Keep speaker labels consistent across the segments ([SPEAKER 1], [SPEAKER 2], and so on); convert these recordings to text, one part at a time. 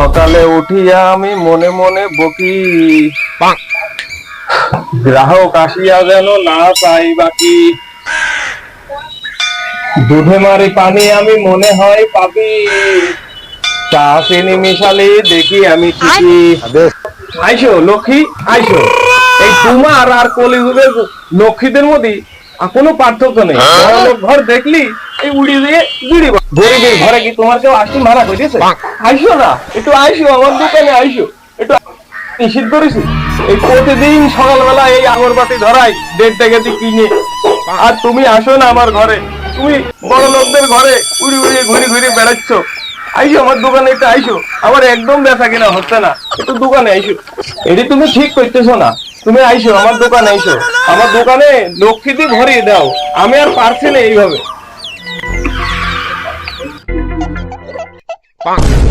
[SPEAKER 1] সকালে উঠিয়া আমি মনে মনে বকি গ্রাহক আসিয়া যেন না পাই বাকি। দুধে মারি পানি আমি মনে হয় পাবি। চা চিনি মিশালি দেখি আমি ঠিকই। আইসো লক্ষ্মী আইসো। এই তোমার আর কলিযুগের লক্ষ্মীদের মধ্যে আর কোনো পার্থক্য নেই। ঘর দেখলি? এই উড়ি দিয়ে বিড়ি গরিবের ঘরে কি তোমার কেউ আসি মারা করেছে আইসো না একটু আইসো আমার দোকানে আইসো। একটু নিষিদ্ধ করেছি। এই প্রতিদিন সকালবেলা এই আগরবাতি ধরাই দেড় টাকা দিয়ে কিনে। আর তুমি আসো না আমার ঘরে। তুমি বড় লোকদের ঘরে উড়ি উড়িয়ে ঘুরে ঘুরে বেড়াচ্ছ। আইসো আমার দোকানে একটু আইসো। আমার একদম বেচা কিনা হচ্ছে না। একটু দোকানে আইসো। এটি তুমি ঠিক করতেছো না। তুমি আইসো আমার দোকানে আইসো। আমার দোকানে লক্ষ্মী দিয়ে ভরিয়ে দাও। আমি আর পারছি না এইভাবে। সকালে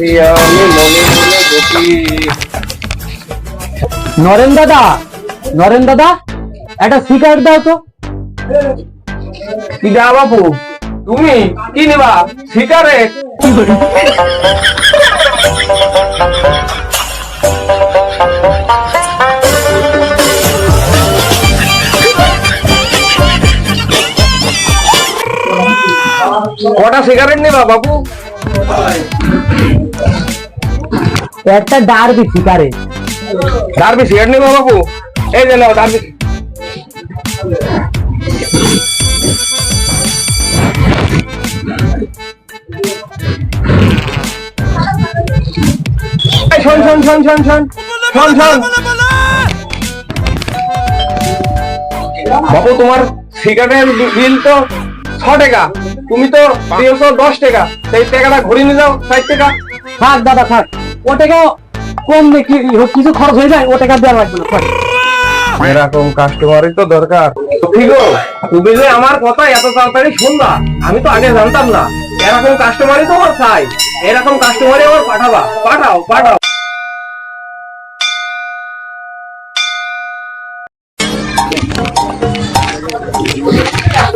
[SPEAKER 1] আমি মনে মনে দেখি
[SPEAKER 2] নরেন দাদা নরেন দাদা একটা সিগারেট দাও তো।
[SPEAKER 1] কি দা বাবু তুমি? কি নেবা? সিগারেট কটা সিগারেট নেবা বাবু
[SPEAKER 2] একটা ডারবি সিগারেট
[SPEAKER 1] ডারবি সিগারেট নেবা বাবু এই যে নাও ডারবি এই শোন শোন শোন শোন শোন। শোন শোন। বাবু তোমার সিগারেটের বিল তো ছ টাকা। তুমি তো দিয়েছ দশ টাকা। সেই টাকাটা ঘুরিয়ে নিয়ে যাও ষাট টাকা।
[SPEAKER 2] থাক দাদা থাক। ও টাকা কম দেখি কিছু খরচ হয়ে যায় ও টাকা দেওয়া লাগবে না থাক।
[SPEAKER 1] এরকম কাস্টমারই তো দরকার। ঠিক তুমি যে আমার কথা এত তাড়াতাড়ি শুনবা আমি তো আগে জানতাম না। এরকম কাস্টমারই তো আমার চাই। এরকম কাস্টমারই আমার পাঠাবা। পাঠাও পাঠাও।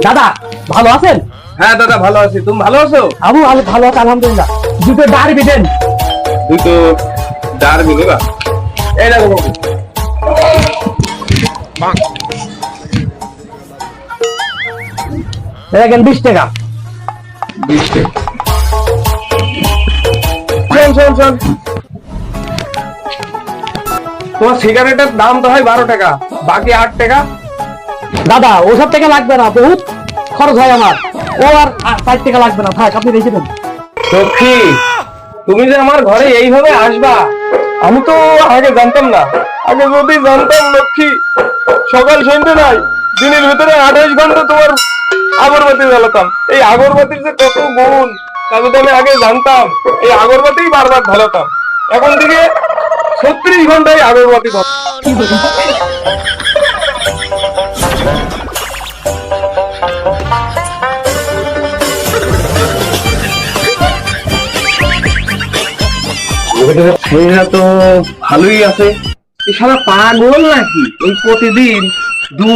[SPEAKER 2] দাদা ভালো আছেন?
[SPEAKER 1] হ্যাঁ দাদা ভালো আছি। তুমি ভালো আছো?
[SPEAKER 2] আবু ভালো ভালো আছে আলহামদুলিল্লাহ। দুটো ডারবি দেন
[SPEAKER 1] ডার এই দেখো বাবু
[SPEAKER 2] দেখেন বিশ টাকা।
[SPEAKER 1] বিশ টাকা। শোন শোন শোন তোমার সিগারেটের দাম তো হয় বারো টাকা বাকি আট টাকা।
[SPEAKER 2] দাদা ওসব টাকা লাগবে না বহুত খরচ হয় আমার। ও আর ষাট টাকা লাগবে না। থাক আপনি রেখে দেন
[SPEAKER 1] লক্ষ্মী তুমি যে আমার ঘরে এইভাবে আসবা আমি তো আগে জানতাম না। আগে যদি জানতাম লক্ষ্মী সকাল সন্ধ্যে নাই দিনের ভিতরে আঠাইশ ঘণ্টা তোমার আগরবাতি জ্বালাতাম। এই আগরবাতির যে কত গুণ তা যদি আমি আগে জানতাম এই আগরবাতি বারবার ঢালাতাম এখন থেকে ছত্রিশ ঘন্টায় আগরবাতি ধর তো ভালোই আছে। সারা পাগল নাকি? ওই প্রতিদিন দু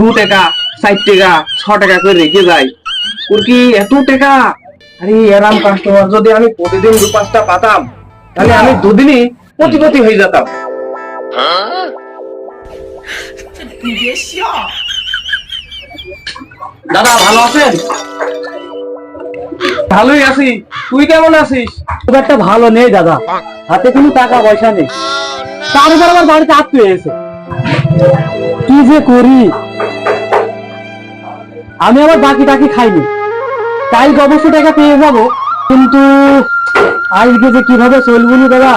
[SPEAKER 1] দু টাকা ষাট টাকা ছ টাকা করে রেখে যায়। ওর কি এত টাকা? আরে এরাম কাস্টমার যদি আমি প্রতিদিন দু পাঁচটা পাতাম তাহলে আমি দুদিনই কোটিপতি হয়ে যেতাম। দাদা ভালো আছেন? ভালোই আছি। তুই কেমন আছিস?
[SPEAKER 2] খুব একটা ভালো নেই দাদা। হাতে কোনো টাকা পয়সা নেই। আমার বাড়িতে আত্মীয় এসে কি যে করি? আমি আবার বাকি টাকি খাইনি। তাই অবশ্য টাকা পেয়ে যাব। কিন্তু আজকে যে কীভাবে চলবো দাদা?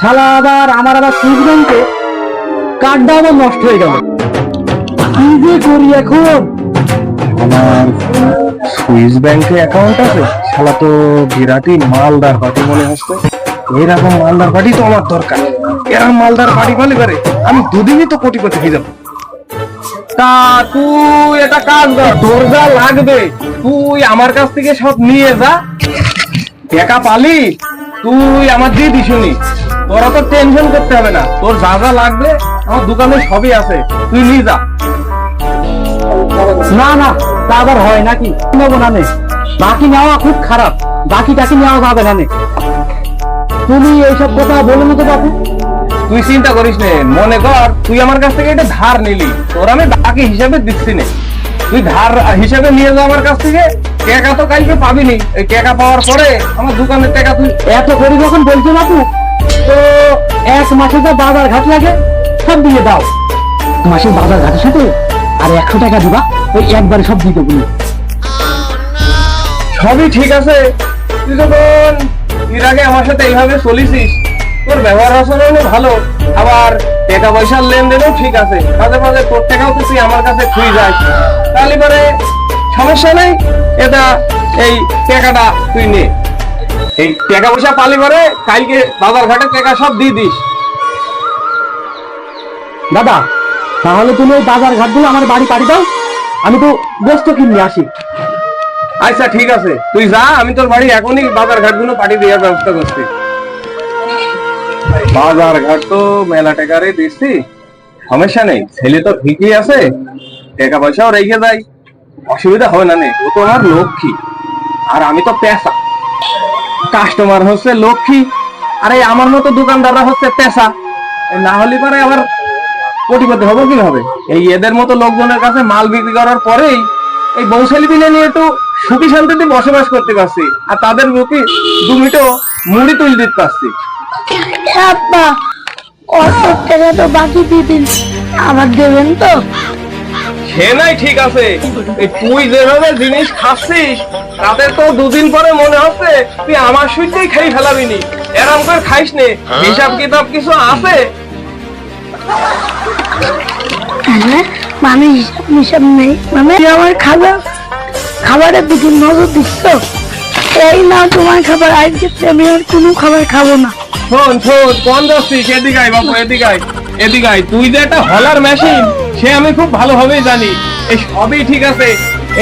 [SPEAKER 2] খেলা আবার আমার আবার সুইচ ব্যাংকে কার্ডটা আবার নষ্ট হয়ে গেল। কি যে করি এখন?
[SPEAKER 1] আমার সুইস ব্যাংকে অ্যাকাউন্ট আছে? শালা তো বিরাটই মালদার পার্টি মনে এরকম মালদার পার্টি তো আমার দরকার। এরকম মালদার পালি পারে আমি দুদিনই তো যাব। তা তুই এটা কাজ কর, তোর যা লাগবে, তুই আমার কাছ থেকে সব নিয়ে যা। টাকা পালি, তুই আমার দিয়ে দিসুনি তোরা তো টেনশন করতে হবে না। তোর যা যা লাগবে, আমার দোকানে সবই আছে। তুই নিয়ে যা।
[SPEAKER 2] না না তা আবার হয় নাকি? নেব না বাকি নেওয়া খুব খারাপ। বাকি টাকি নেওয়া যাবে না তুমি এইসব কথা বলো না তো বাবু
[SPEAKER 1] তুই চিন্তা করিস নে মনে কর তুই আমার কাছ থেকে এটা ধার নিলি। তোর আমি বাকি হিসাবে দিচ্ছি নে। তুই ধার হিসাবে নিয়ে যা আমার কাছ থেকে। টাকা তো কালকে পাবিনি। এই টাকা পাওয়ার পরে আমার দোকানের টাকা তুই
[SPEAKER 2] এত করে যখন বলছো বাপু তো এক মাসে তো বাজার ঘাট লাগে সব দিয়ে দাও। মাসের বাজার ঘাটের সাথে আর একশো টাকা দিবা ওই একবারে সব দিয়ে দেবো
[SPEAKER 1] সবই ঠিক আছে। তুই যখন এর আগে আমার সাথে এইভাবে চলিসিস তোর ব্যবহার আচরণও ভালো আবার টাকা পয়সার লেনদেনও ঠিক আছে। মাঝে মাঝে তোর টাকাও তো তুই আমার কাছে যাস। তাহলে পরে সমস্যা নেই এটা এই টাকাটা তুই নে। এই টাকা পয়সা পালি পরে কালকে বাজার ঘাটে টাকা সব দিয়ে দিস।
[SPEAKER 2] দাদা তাহলে তুমি ওই বাজার ঘাট দিয়ে আমার বাড়ি পাড়ি দাও, আমি তো গোস্ত কিনে আসি।
[SPEAKER 1] আচ্ছা ঠিক আছে। তুই যা, আমি তোর বাড়ি এখনই বাজার ঘাটগুলো পাঠিয়ে দেওয়ার ব্যবস্থা করছি। বাজার ঘাট তো মেলা টাকারে দিচ্ছি সমস্যা নেই, ছেলে তো ঠিকই আছে। টাকা পয়সাও রেখে যায় অসুবিধা হবে না নে, ও তো আমার লক্ষ্মী। আর আমি তো পেশা। কাস্টমার হচ্ছে লক্ষ্মী। আর এই আমার মতো দোকানদাররা হচ্ছে পেশা। না হলে পরে আবার কোটিপতি হব কীভাবে এই এদের মতো লোকজনের কাছে মাল বিক্রি করার পরেই এই বংশালী দিনে নিয়ে একটু সুখী শান্তিতে বসবাস করতে পারছি। আর তাদের মুখে দু মিটো মুড়ি তুলে দিতে পারছি।
[SPEAKER 3] আব্বা অত টাকা তো বাকি দিয়ে দিন আবার দেবেন তো?
[SPEAKER 1] সে নাই ঠিক আছে। এই তুই যেভাবে জিনিস খাচ্ছিস তাদের তো দুদিন পরে মনে হচ্ছে তুই আমার সুইটাই খাই ফেলাবি নি এরম করে খাইস নে। হিসাব কিতাব কিছু আছে?
[SPEAKER 3] দিকে নজর দিচ্ছ এই না, তোমার খাবার, আজকে আমি আর কোনো খাবার খাব না।
[SPEAKER 1] শোন শোন, কোন এদিকে আয় বাবু এদিকে আয়। এদিকে আয়। তুই যে একটা হলার মেশিন সে আমি খুব ভালোভাবেই জানি। এই সবই ঠিক আছে।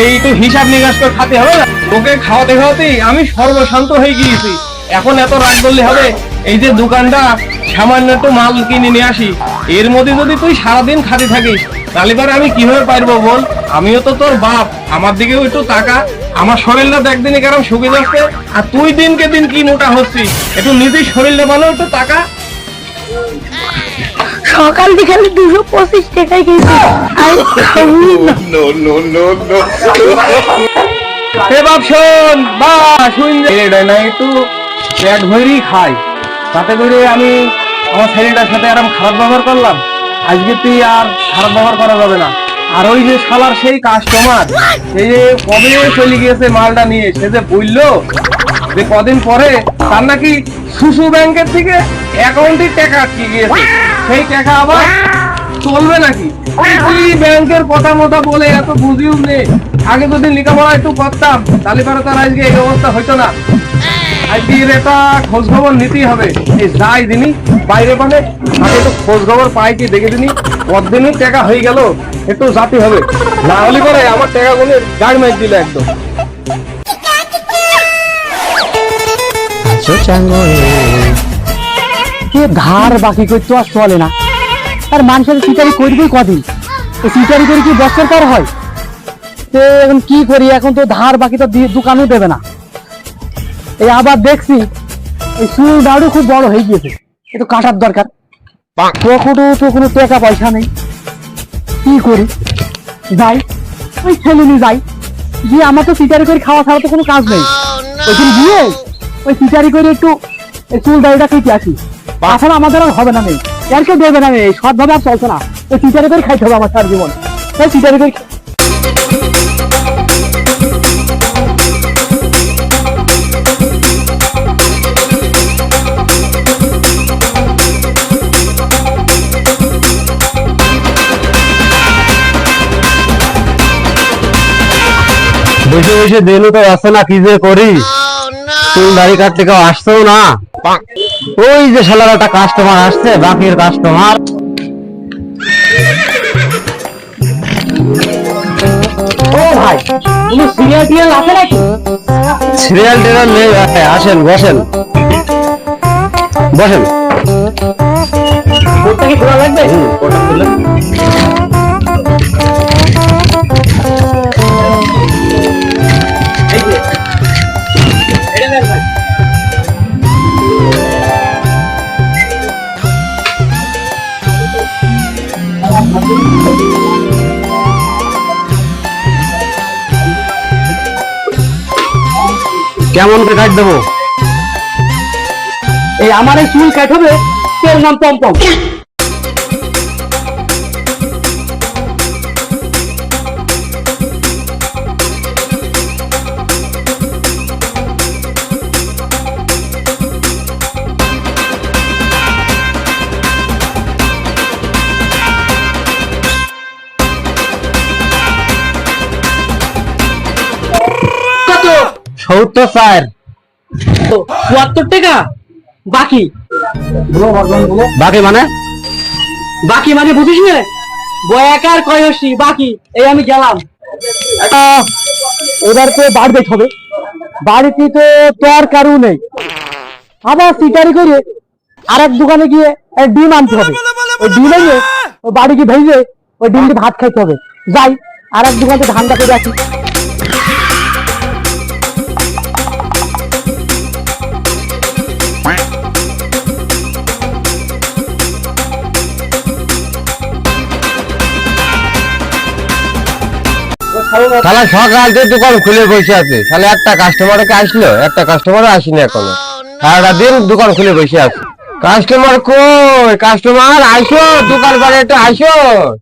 [SPEAKER 1] এই তো হিসাব নিকাশ করে খাতে হবে না? তোকে খাওয়াতে খাওয়াতেই আমি সর্বশান্ত হয়ে গিয়েছি। এখন এত রাগ করলে হবে এই যে দোকানটা সামান্য একটু মাল কিনে নিয়ে আসি। এর মধ্যে যদি তুই সারাদিন খাতে থাকিস তাহলে পরে আমি কীভাবে পারব বল? আমিও তো তোর বাপ আমার দিকেও একটু টাকা আমার শরীরটা একদিনে কেরম শুকে যাচ্ছে। আর তুই দিনকে দিন কি মোটা হচ্ছিস? একটু নিজের শরীরটা বানাও একটু টাকা
[SPEAKER 3] সকাল বিকালে দুশো পঁচিশ টাকায়
[SPEAKER 1] এ বাপ শোন বা শুন এটা না একটু পেট ভরি খাই। তাতে করে আমি আমার ছেলেটার সাথে আরাম খারাপ ব্যবহার করলাম। আজকে তুই আর খারাপ ব্যবহার করা যাবে না। আর ওই যে শালার সেই কাস্টমার সেই যে কবে চলে গিয়েছে মালটা নিয়ে, সে যে বলল যে কদিন পরে তার নাকি সুসু ব্যাংকের থেকে অ্যাকাউন্টে টাকা আটকে গিয়েছে। সেই টাকা আবার চলবে নাকি? তুই ব্যাংকের কথা মতো বলে এত বুঝিও নেই আগে যদি লেখাপড়া একটু করতাম, তাহলে পরে তার আজকে এই অবস্থা হইতো না। আজকে এর একটা খোঁজ খবর নিতেই হবে। এই যাই দিনই বাইরে মানে আগে একটু খোঁজ খবর পাই কি দেখে দিনই কতদিনই টাকা হয়ে গেল, একটু জাতি হবে। না হলে পরে আমার টাকা গুলো গাড়ি মাইক দিল একদম।
[SPEAKER 2] এ ধার বাকি করতে আর চলে না। আর মানুষের চিটারি করবি কদিন? চিটারি করে কি বছর পর হয়? তো এখন কি করি? এখন তো ধার বাকি তো দোকানও দেবে না। এই আবার দেখছি এই চুল দাড়ু খুব বড় হয়ে গিয়েছে। একটু কাটার দরকার। পকেটও তো কোনো টাকা পয়সা নেই। কি করি? যাই ওই ছেলে নিয়ে যাই। গিয়ে আমার তো চিটারি করে খাওয়া ছাড়া তো কোনো কাজ নেই। ওইদিন গিয়ে ওই চিটারি করে একটু এই চুল দাড়িটা কেটে আসি। তাছাড়া আমাদের আর হবে না নেই। আর কেউ দেবে না নেই। সৎভাবে আর চলছে না। ওই চিটারি করে খাইতে হবে আমার সার জীবন। ওই চিটারি করে বসে বসে দিনও তো আসছে না কি যে করি? চুল দাড়ি কাটতে কেউ আসছেও না। ওই যে শালার একটা কাস্টমার আসছে বাকির কাস্টমার ও ভাই তুমি সিরিয়াল টিরিয়াল আছে নাকি? সিরিয়াল টিরিয়াল নেই ভাই আসেন বসেন। বসেন। কোটটা কি খোলা লাগবে? কেমন করে কাট দেবো? এই আমার এই চুল কাট হবে তোর নাম পম্পম সত্তর স্যার। চুয়াত্তর টাকা? বাকি? বাকি মানে? বাকি মানে বুঝিস না? বয়াকার কয়সি বাকি? এই আমি গেলাম। এবার তো বাড়ি দেখতে হবে। বাড়িতে তো তোর কারু নেই। আবার সিটারি করে আর এক দোকানে গিয়ে এক ডিম আনতে হবে। ওই ডিম এনে ওই বাড়ি গিয়ে ভেজে ওই ডিম দিয়ে ভাত খাইতে হবে। যাই আর এক দোকানে ধান্দা করে আসি।
[SPEAKER 4] তাহলে সকাল থেকে দোকান খুলে বসে আছে। তাহলে একটা কাস্টমারকে আসলো একটা কাস্টমারও আসেনি এখনও। সারাটা দিন দোকান খুলে বসে আছে। কাস্টমার কই? কাস্টমার আইসো দোকান পারে একটু আইসো।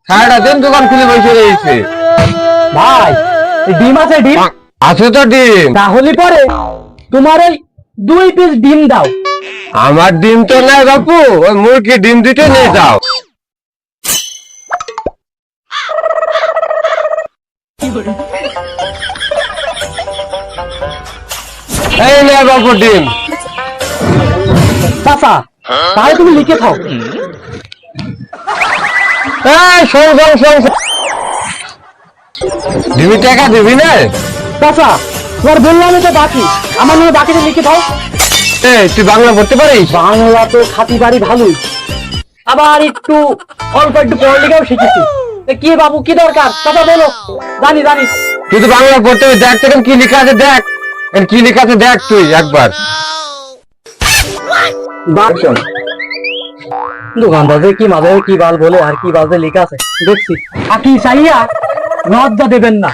[SPEAKER 4] সারাটা দিন দোকান খুলে বসে রয়েছে।
[SPEAKER 2] ভাই এই ডিম আছে ডিম?
[SPEAKER 4] আছে তো ডিম।
[SPEAKER 2] তাহলে পরে তোমার এই দুই পিস ডিম দাও।
[SPEAKER 4] আমার ডিম তো নাই বাপু ওই মুরগি ডিম দুটো নিয়ে যাও। এই নে বাপু ডিম।
[SPEAKER 2] চাচা তাহলে তুমি লিখে।
[SPEAKER 4] দিবি টাকা দিবি না?
[SPEAKER 2] চাচা তোমার বললাম তো বাকি। আমার নিয়ে বাকিটা লিখে দাও
[SPEAKER 4] এই তুই বাংলা পড়তে পারিস?
[SPEAKER 2] বাংলা তো খাতি বাড়ি ভালোই। আবার একটু অল্প একটু পড়ালেখাও শিখেছি। কি বাবু কি দরকার? বলো। জানি জানি।
[SPEAKER 4] তুই তো বাংলা পড়তে দেখ তো কি লেখা আছে দেখ। কি লেখা আছে দেখ তুই একবার।
[SPEAKER 2] দোকানদার কি মাঝে কি বাল বলে আর কি বাজে লেখা আছে? দেখছি। আকি চাইয়া লজ্জা দেবেন না।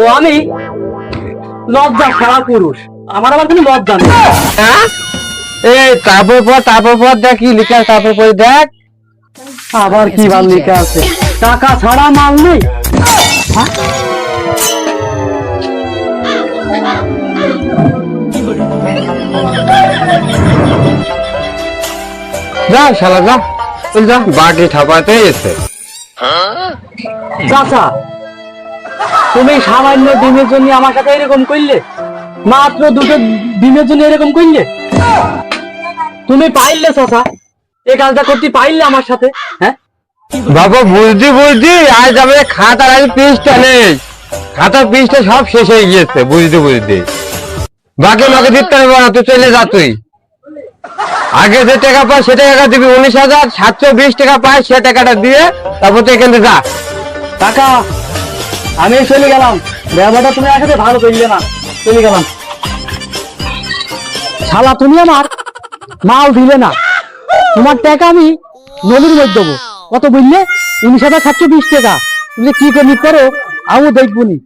[SPEAKER 2] ও আমি লজ্জা ছাড়া পুরুষ। আমার আবার কোনো লজ্জা নেই।
[SPEAKER 4] হ্যাঁ? এই তারপর পর তারপর পর দেখ কি লেখা তারপর পর দেখ।
[SPEAKER 2] আবার কি বাল লেখা আছে? টাকা ছাড়া মাল নেই। হ্যাঁ?
[SPEAKER 4] যা শালা যা। চল যা বাকি ঠাপাতে এসে।
[SPEAKER 2] চাচা তুমি সামান্য ডিমের জন্য আমার সাথে এরকম করলে? মাত্র দুটো ডিমের জন্য এরকম করলে? তুমি পাইলে চাচা। এই কাজটা করতে পাইলে আমার সাথে হ্যাঁ?
[SPEAKER 4] বাবা বুঝছি বুঝছি আজ আমাদের খাতার আজ পিসটা নেই। খাতার পিসটা সব শেষ হয়ে গিয়েছে বুঝতে বুঝতে বাকি আমাকে দিতে হবে না, তুই চলে যা তুই। আগে যে টাকা পায় সে টাকা দিবি, উনিশ হাজার সাতশো বিশ টাকা পায়, সে টাকাটা দিয়ে তারপর তুই এখান যা।
[SPEAKER 2] টাকা আমি চলে গেলাম। ব্যবহারটা তুমি একসাথে ভালো করলে না। চলে গেলাম। শালা, তুমি আমার মাল দিলে না। তোমার টাকা আমি নদীর মধ্যে দেবো। কত বুঝলে উনিশ হাজার সাতশো বিশ টাকা। তুমি কি করে? পারো আমিও দেখব নি।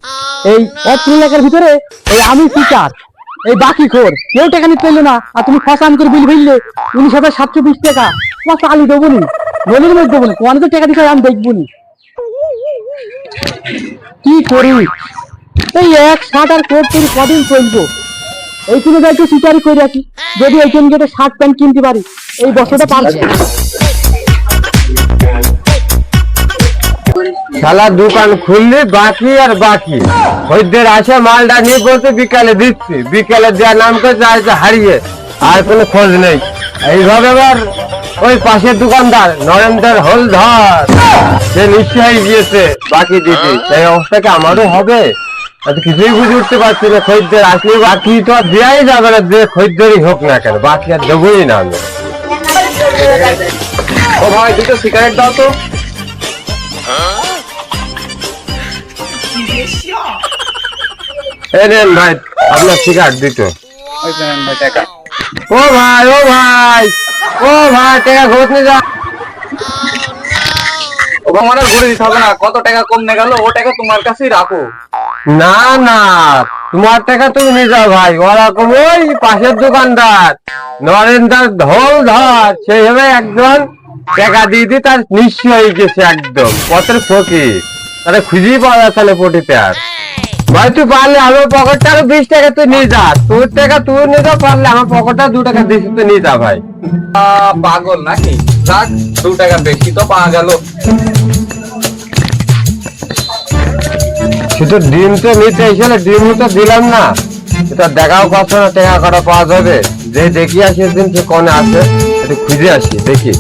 [SPEAKER 2] এই অত্র এলাকার ভিতরে এই আমি শিকার। এই বাকি খোর। কেউ টাকা নিতে পারল না। আর তুমি ফসান করে বিল ফেললে উনিশ হাজার সাতশো বিশ টাকা। তোমার চালি দেবো নি। নদীর মধ্যে দেবো নি। কোন তো টাকা দিতে আমি দেখব নি। কি করি? এই এক শার্ট আর কোট কদিন চলবো? এইখানে যাই একটু করে রাখি যদি একটা শার্ট প্যান্ট কিনতে পারি, এই বছরটা
[SPEAKER 4] শালা দোকান খুললি, বাকি আর বাকি। আসে, মালটা নিয়ে বলতে বিকালে দিচ্ছি। বিকালে দেওয়ার নাম করছে হারিয়ে, আর কোনো খোঁজ নেই। এইভাবে আবার ওই পাশের দোকানদার নরেন্দ্র হলধর সে নিশ্চয়ই গিয়েছে, বাকি দিতে সেই অবস্থা কি আমারও হবে? কিছুই বুঝে উঠতে পারছি না খদ্দের আসলে বাকি তো আর দেওয়াই যাবে না, যে খদ্দেরই হোক না কেন, বাকি আর দেবোই না আমি।
[SPEAKER 1] ও ভাই, দুটো সিগারেট দাও তো।
[SPEAKER 4] এই নেন ভাই, আপনার সিগারেট
[SPEAKER 1] টাকা
[SPEAKER 4] ও ভাই ও ভাই ও ভাই, টাকা ঘোষ নিয়ে যা।
[SPEAKER 1] ও ভাই আমার ঘুরে দিতে হবে না, কত টাকা কমনে গেল, ও টাকা তোমার কাছেই রাখো।
[SPEAKER 4] না না, তোমার টাকা তুমি নিয়ে যাও ভাই। ওরকম ওই পাশের দোকানদার। নরেন্দ্র ঢোল ধর সেই হবে একজন টাকা দিয়ে দিয়ে তার নিঃস্ব হয়ে গেছে একদম। পথের ফকির। তাহলে খুঁজেই পাওয়া যাচ্ছে পটিতে আর। ভাই, তুই পারলে আমার পকেটটা আরও বিশ টাকা তুই নিয়ে যা। তোর টাকা তুই নিয়ে যা, পারলে আমার পকেটটা দু টাকা দিস তুই নিয়ে যা ভাই।
[SPEAKER 1] পাগল নাকি? যাক দু টাকা বেশি তো পাওয়া গেল।
[SPEAKER 4] শুধু ডিম তো নিতে এসেলে ডিম তো দিলাম না। এটা দেখাও কথা না টাকা করা পাওয়া যাবে। যে দেখি আসি দিন সে কোনে আছে একটু খুঁজে আসি দেখি।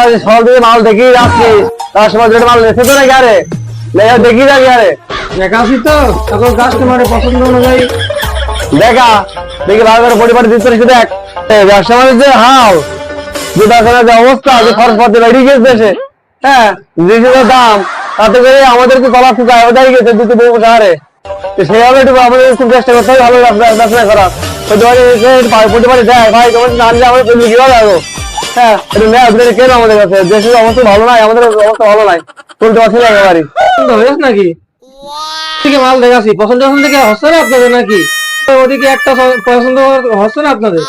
[SPEAKER 4] আজ সব দিকে মাল দেখি যাচ্ছি তার সময় যেটা মাল রেখে তো আরে? লেখা দেখি যাবি আরে।
[SPEAKER 2] দেখাচ্ছি তো এখন কাস্টমারের পছন্দ অনুযায়ী।
[SPEAKER 4] দেখা দেখি ভালো করে পরিবার দিতে পারিস দেখ। ব্যবসা বাণিজ্য হাও যে ব্যবসার যে অবস্থা যে খরচপাতি বেরিয়ে গেছে দেশে। হ্যাঁ। জিনিসের দাম তাতে করে আমাদেরকে কলা ফুকায় ওটাই গেছে দুটো বউ সাহারে। তো সেইভাবে একটু আমাদের খুব চেষ্টা করতে হবে ভালো ব্যবসা ব্যবসা করা এসে একটু ভাই প্রতিবারে দেয় ভাই তোমার জানলে আমাদের চলবে কীভাবে হ্যাঁ একটু নেয় কেন আমাদের কাছে? দেশের অবস্থা ভালো নাই আমাদের অবস্থা ভালো নাই। চলতে পারছি না একেবারে
[SPEAKER 2] হয়েছে নাকি? থেকে মাল দেখাচ্ছি পছন্দ পছন্দ থেকে হচ্ছে না আপনাদের নাকি? ওদিকে একটা পছন্দ হচ্ছে না আপনাদের?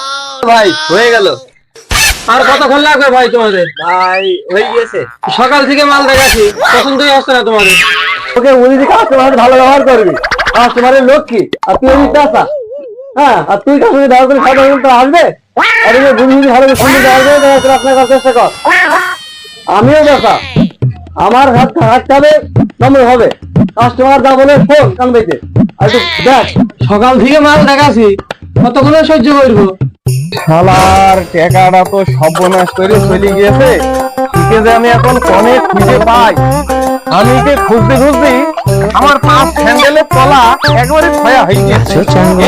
[SPEAKER 1] ভাই হয়ে গেল।
[SPEAKER 2] আর কতক্ষণ লাগবে ভাই তোমাদের।
[SPEAKER 1] ভাই হয়ে গিয়েছে।
[SPEAKER 2] সকাল থেকে মাল দেখাচ্ছি পছন্দই হচ্ছে না তোমাদের।
[SPEAKER 4] ওকে উনি যে কাস্টমার ভালো ব্যবহার করবি। কাস্টমারের লোক কি? আর তুই চাষা হ্যাঁ আর তুই কাস্টমার ব্যবহার করে খাবার তো আসবে? আর এই যে তুমি যদি ভালো করে সুন্দর ব্যবহার করে তাহলে আপনার কাছে চেষ্টা কর। আমিও চাষা আমার হাত হাঁটতে হবে নম্বর হবে। কাস্টমার যা বলে ফোন কান আর দেখ।
[SPEAKER 2] সকাল থেকে মাল দেখাছি কতক্ষণে সহ্য করব?
[SPEAKER 1] শালার টাকাটা তো সর্বনাশ করে চলে গিয়েছে। ঠিক যে আমি এখন কমে খুঁজে পাই। আমি কে খুঁজতে খুঁজতে আমার পাঁচ স্যান্ডেলের তলা একবারে ছয়া হয়ে গিয়েছে।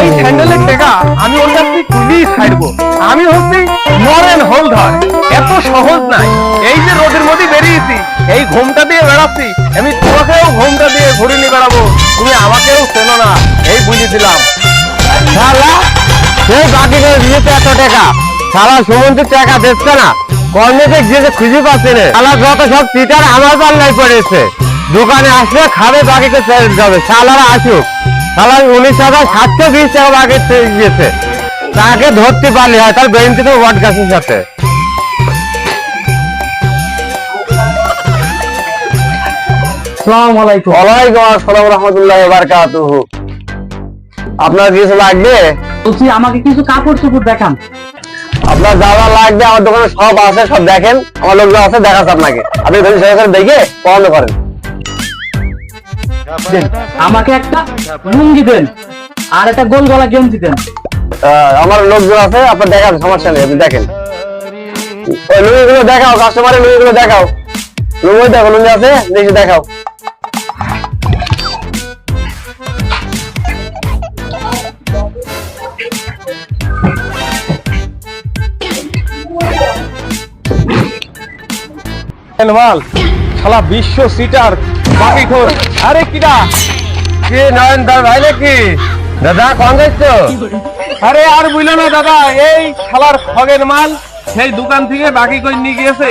[SPEAKER 1] এই স্যান্ডেলের টাকা আমি ওর কাছ থেকে খুঁজেই ছাড়বো। আমি হচ্ছি নরেন হোলধর। এত সহজ নাই। এই যে রোদের মধ্যে বেরিয়েছি এই ঘুমটা দিয়ে বেড়াচ্ছি আমি তোমাকেও ঘুমটা দিয়ে ঘুরে নিয়ে বেড়াবো। তুমি আমাকেও চেনো না এই বুঝেছিলাম।
[SPEAKER 4] শালা সেই বাকি করে দিয়েছে এত টাকা। শালা সুমন্ত টাকা দিচ্ছে না। কর্নেতে গিয়ে খুঁজে পাচ্ছে না। যত সব চিটার আমার পাল্লাই পড়েছে। দোকানে আসলে খাবে বাকিতে ছেড়ে যাবে। শালারা আসুক। শালা উনিশ হাজার সাতশো বিশ টাকা বাকি থেকে গিয়েছে। তাকে ধরতে পারলে হয় তার বেঞ্চে তো ওয়াট গাছের সাথে। আপনার কিছু লাগবে?
[SPEAKER 2] বলছি আমাকে কিছু কাপড় চোপড় দেখান।
[SPEAKER 4] আপনার যা যা লাগবে আমার দোকানে সব আছে সব দেখেন। আমার লোকজন আছে দেখাচ্ছে আপনাকে। আপনি ধরে সহকারে দেখে পছন্দ করেন।
[SPEAKER 2] আমাকে একটা লুঙ্গি দেন আর একটা গোল গলা গেঞ্জি দেন।
[SPEAKER 4] আমার লোকজন আছে আপনার দেখান সমস্যা নেই আপনি দেখেন। ওই লুঙ্গিগুলো দেখাও কাস্টমারের লুঙ্গিগুলো দেখাও। লুঙ্গি দেখো লুঙ্গি আছে দেখি দেখাও।
[SPEAKER 1] মাল শালা বিশ্ব সিটার বাকি খোর আরে কিরা
[SPEAKER 4] কি নয়ন দার ভাই নাকি? দাদা কন যাইছো?
[SPEAKER 1] আরে আর বুঝলো না দাদা এই শালার খগের মাল সেই দোকান থেকে বাকি করে নিয়ে গিয়েছে।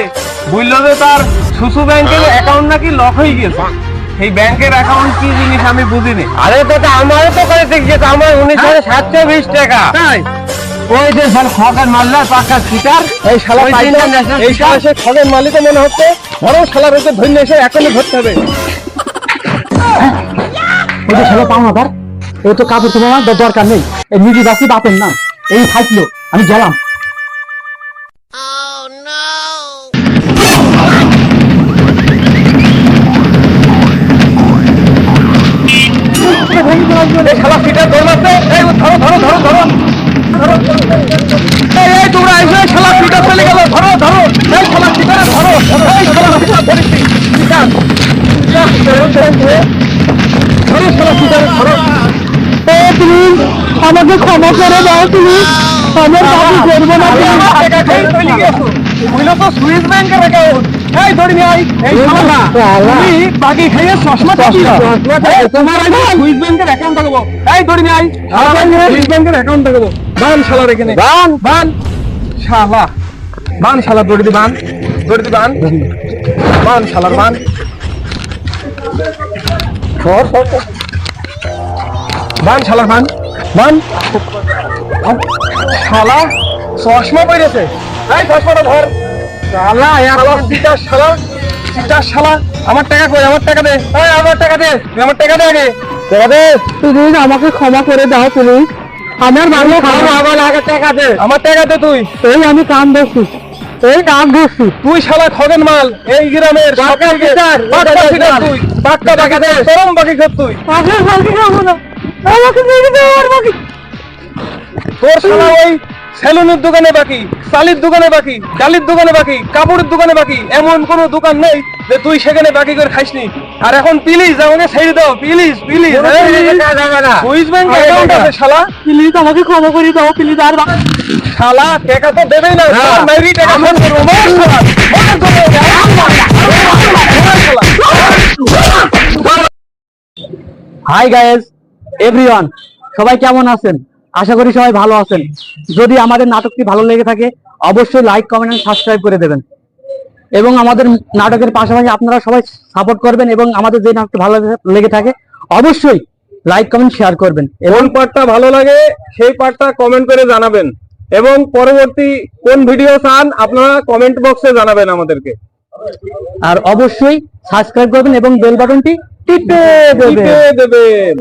[SPEAKER 1] বুঝলো যে তার সুসু ব্যাংকের অ্যাকাউন্ট নাকি লক হয়ে গিয়েছে। সেই ব্যাংকের অ্যাকাউন্ট কি জিনিস আমি বুঝিনি।
[SPEAKER 4] আরে তো আমারও তো করে গিয়েছে আমার উনিশ হাজার সাতশো বিশ টাকা।
[SPEAKER 1] তাই?
[SPEAKER 4] ওই যে সাল মাল্লা পাকা কিটার
[SPEAKER 1] এই শালা এই শালা সে খগের মালিক মনে হচ্ছে। বড় শালা রয়েছে ধন্য এসে এখনই ধরতে হবে।
[SPEAKER 2] ওই যে শালা পাওনা তার ও তো কাপড় তোমার দরকার নেই। এই নিজে বাসি বাপের না এই থাকল আমি গেলাম।
[SPEAKER 1] oh, ধরো ধরো ধরো ধরো। ধরো ধরো ধরো ধরো ধরো
[SPEAKER 2] তুমি আমাকে ক্ষমা করে দাও তুমি আমার বাকি করব না
[SPEAKER 1] এই ধরি নাই এই শালা তুমি বাকি খাইয়ে চশমা চাচ্ছি তোমার আগে সুইস ব্যাংকের অ্যাকাউন্ট দেখাবো এই ধরি নাই সুইস ব্যাংকের অ্যাকাউন্ট দেখাবো বান শালার এখানে। বান। বান। শালা। বান শালা দড়ি দি বান। দড়ি দি বান। বান শালার বান সর। বান শালার বান। বান। শালা চশমা পড়েছে। এই চশমাটা ধর। শালা শালা সিটা শালা। সিটা শালা। আমার টাকা কই? আমার টাকা দে। এই আমার টাকা দে। আমার টাকা দে আগে। টাকা দে।
[SPEAKER 2] তুমি আমাকে ক্ষমা করে দাও তুমি। আমার বাড়ি খাওয়া
[SPEAKER 1] আমার আগে টাকা দে। আমার টাকা দে তুই।
[SPEAKER 2] এই আমি কাম ধরছি। এই কাম ধরছি।
[SPEAKER 1] তুই শালা খগেন মাল এই গ্রামের
[SPEAKER 2] বাক্কা।
[SPEAKER 1] তুই। বাক্কা বাকি দে চরম বাকি খত তুই।
[SPEAKER 2] আপনার বাড়ি খাব না। আমাকে মেরে দাও আর বাকি।
[SPEAKER 1] তোর শালা ওই সেলুনের দোকানে বাকি চালির দোকানে বাকি ডালির দোকানে বাকি কাপড়ের দোকানে বাকি এমন কোনো দোকান নেই যে তুই সেখানে বাকি করে খাইসনি। আর এখন প্লিজ আমাকে ছেড়ে দাও please please Swiss bank account আছে শালা।
[SPEAKER 2] প্লিজ আমাকে ক্ষমা করে দাও প্লিজ আর
[SPEAKER 1] শালা টাকা তো দেবেই না। মেবি টাকা শোধ করব মার শালা। মার
[SPEAKER 2] হাই গায়েস এভরিওয়ান সবাই কেমন আছেন? আশা করি সবাই ভালো আছেন। যদি আমাদের নাটকটি ভালো লেগে থাকে অবশ্যই লাইক কমেন্ট সাবস্ক্রাইব করে দেবেন। এবং আমাদের নাটকের পাশাপাশি আপনারা সবাই সাপোর্ট করবেন এবং আমাদের যে নাটকটি ভালো লেগে থাকে অবশ্যই লাইক কমেন্ট শেয়ার করবেন। এবং
[SPEAKER 1] কোন পার্টটা ভালো লাগে সেই পার্টটা কমেন্ট করে জানাবেন। এবং পরবর্তী কোন ভিডিও চান আপনারা কমেন্ট বক্সে জানাবেন আমাদেরকে।
[SPEAKER 2] আর অবশ্যই সাবস্ক্রাইব করবেন এবং বেল বাটনটি
[SPEAKER 1] টিপে দেবেন।